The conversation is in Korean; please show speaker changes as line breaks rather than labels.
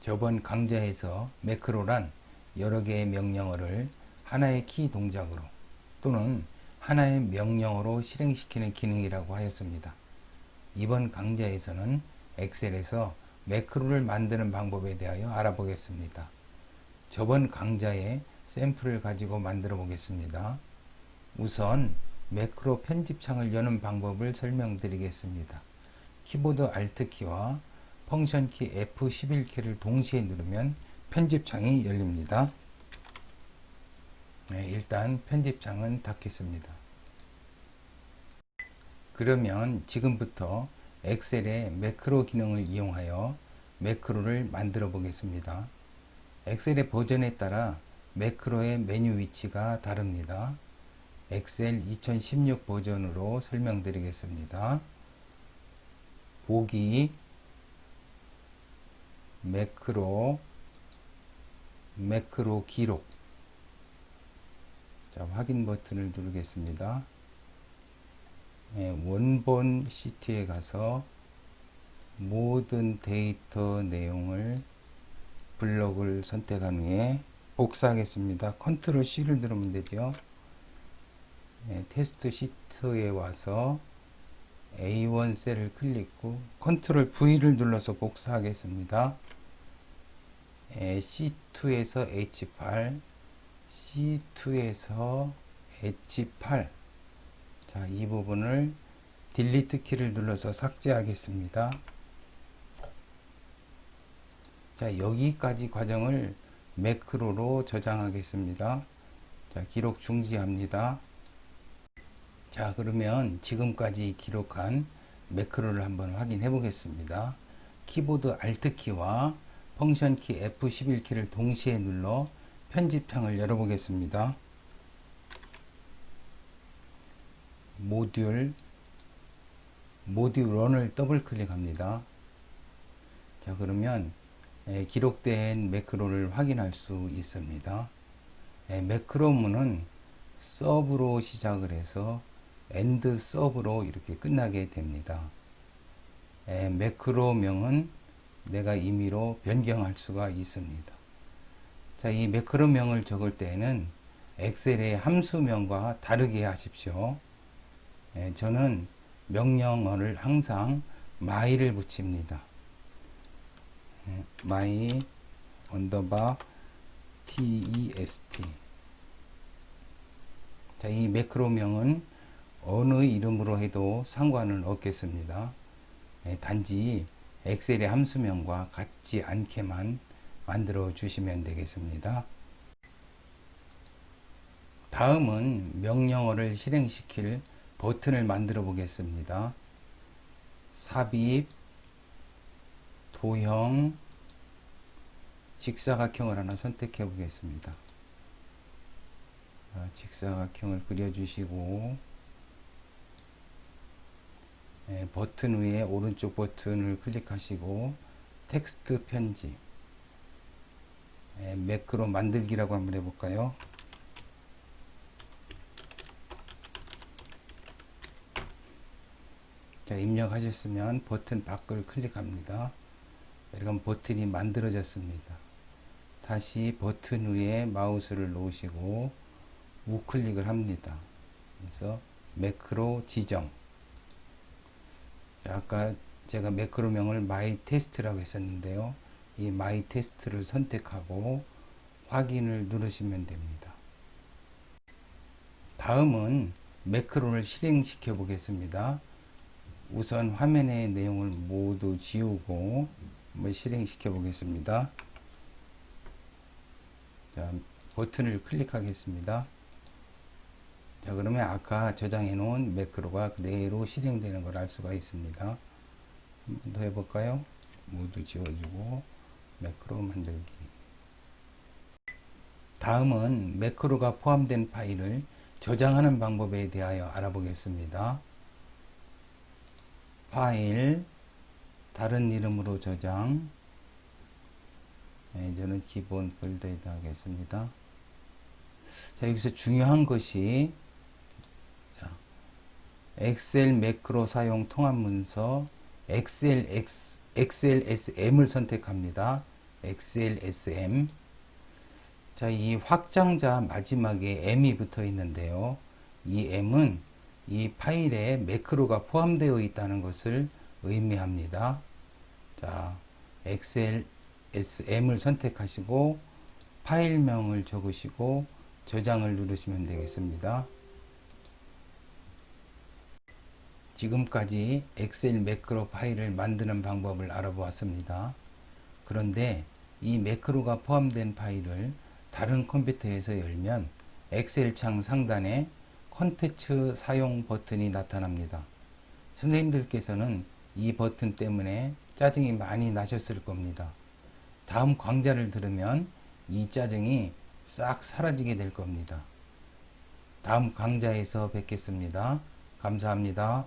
저번 강좌에서 매크로란 여러 개의 명령어를 하나의 키 동작으로 또는 하나의 명령어로 실행시키는 기능이라고 하였습니다. 이번 강좌에서는 엑셀에서 매크로를 만드는 방법에 대하여 알아보겠습니다. 저번 강좌의 샘플을 가지고 만들어 보겠습니다. 우선 매크로 편집창을 여는 방법을 설명드리겠습니다. 키보드 Alt키와 펑션키 F11키를 동시에 누르면 편집창이 열립니다. 네, 일단 편집창은 닫겠습니다. 그러면 지금부터 엑셀의 매크로 기능을 이용하여 매크로를 만들어 보겠습니다. 엑셀의 버전에 따라 매크로의 메뉴 위치가 다릅니다. 엑셀 2016 버전으로 설명드리겠습니다. 보기 매크로 매크로 기록 자, 확인 버튼을 누르겠습니다. 예, 원본 시트에 가서 모든 데이터 내용을 블록을 선택한 후에 복사하겠습니다. 컨트롤 C를 누르면 되죠. 예, 테스트 시트에 와서 A1 셀을 클릭 후 컨트롤 V를 눌러서 복사하겠습니다. 예, C2에서 H8 C2에서 H8 자, 이 부분을 딜리트 키를 눌러서 삭제하겠습니다. 자, 여기까지 과정을 매크로로 저장하겠습니다. 자, 기록 중지합니다. 자, 그러면 지금까지 기록한 매크로를 한번 확인해 보겠습니다. 키보드 Alt키와 펑션 키 F11키를 동시에 눌러 편집창을 열어보겠습니다. 모듈 모듈 런을 더블 클릭합니다. 자 그러면 에, 기록된 매크로를 확인할 수 있습니다. 에, 매크로문은 서브로 시작을 해서 엔드 서브로 이렇게 끝나게 됩니다. 에, 매크로명은 내가 임의로 변경할 수가 있습니다. 자, 이 매크로명을 적을 때에는 엑셀의 함수명과 다르게 하십시오. 예, 저는 명령어를 항상 my를 붙입니다. 예, my 언더바 test 자, 이 매크로명은 어느 이름으로 해도 상관은 없겠습니다. 예, 단지 엑셀의 함수명과 같지 않게만 만들어 주시면 되겠습니다. 다음은 명령어를 실행시킬 버튼을 만들어 보겠습니다. 삽입, 도형, 직사각형을 하나 선택해 보겠습니다. 직사각형을 그려주시고 네, 버튼 위에 오른쪽 버튼을 클릭하시고 텍스트 편집 네, 매크로 만들기라고 한번 해볼까요? 자, 입력하셨으면 버튼 밖을 클릭합니다. 이렇게 버튼이 만들어졌습니다. 다시 버튼 위에 마우스를 놓으시고 우클릭을 합니다. 그래서 매크로 지정. 자, 아까 제가 매크로명을 마이 테스트라고 했었는데요. 이 마이 테스트를 선택하고 확인을 누르시면 됩니다. 다음은 매크로를 실행시켜 보겠습니다. 우선 화면의 내용을 모두 지우고 한번 실행시켜 보겠습니다. 자, 버튼을 클릭하겠습니다. 자, 그러면 아까 저장해 놓은 매크로가 그대로 실행되는 걸 알 수가 있습니다. 한번 더 해볼까요? 모두 지워주고 매크로 만들기. 다음은 매크로가 포함된 파일을 저장하는 방법에 대하여 알아보겠습니다. 파일 다른 이름으로 저장 네, 저는 기본 폴더에다 하겠습니다. 자 여기서 중요한 것이 자 엑셀 매크로 사용 통합 문서 엑셀 X, 엑셀 SM을 선택합니다. XLSM. 자, 이 확장자 마지막에 M이 붙어 있는데요. 이 M은 이 파일에 매크로가 포함되어 있다는 것을 의미합니다. 자, XLSM을 선택하시고 파일명을 적으시고 저장을 누르시면 되겠습니다. 지금까지 엑셀 매크로 파일을 만드는 방법을 알아보았습니다. 그런데 이 매크로가 포함된 파일을 다른 컴퓨터에서 열면 엑셀 창 상단에 컨텐츠 사용 버튼이 나타납니다. 선생님들께서는 이 버튼 때문에 짜증이 많이 나셨을 겁니다. 다음 강좌를 들으면 이 짜증이 싹 사라지게 될 겁니다. 다음 강좌에서 뵙겠습니다. 감사합니다.